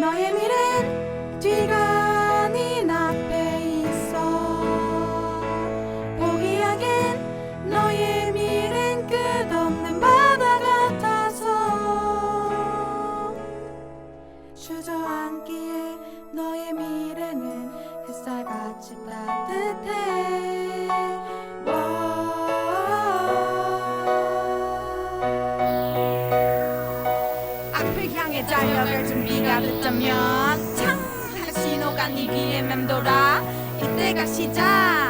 너의 미래는 뒤가 네 앞에 있어. 포기하긴 너의 미래는 끝없는 바다 같아서. 주저앉기에 너의 미래는 햇살같이 따뜻해 향해 달려갈 준비가 됐다면 창 신호가 네 귀에 맴돌아 이때가 시작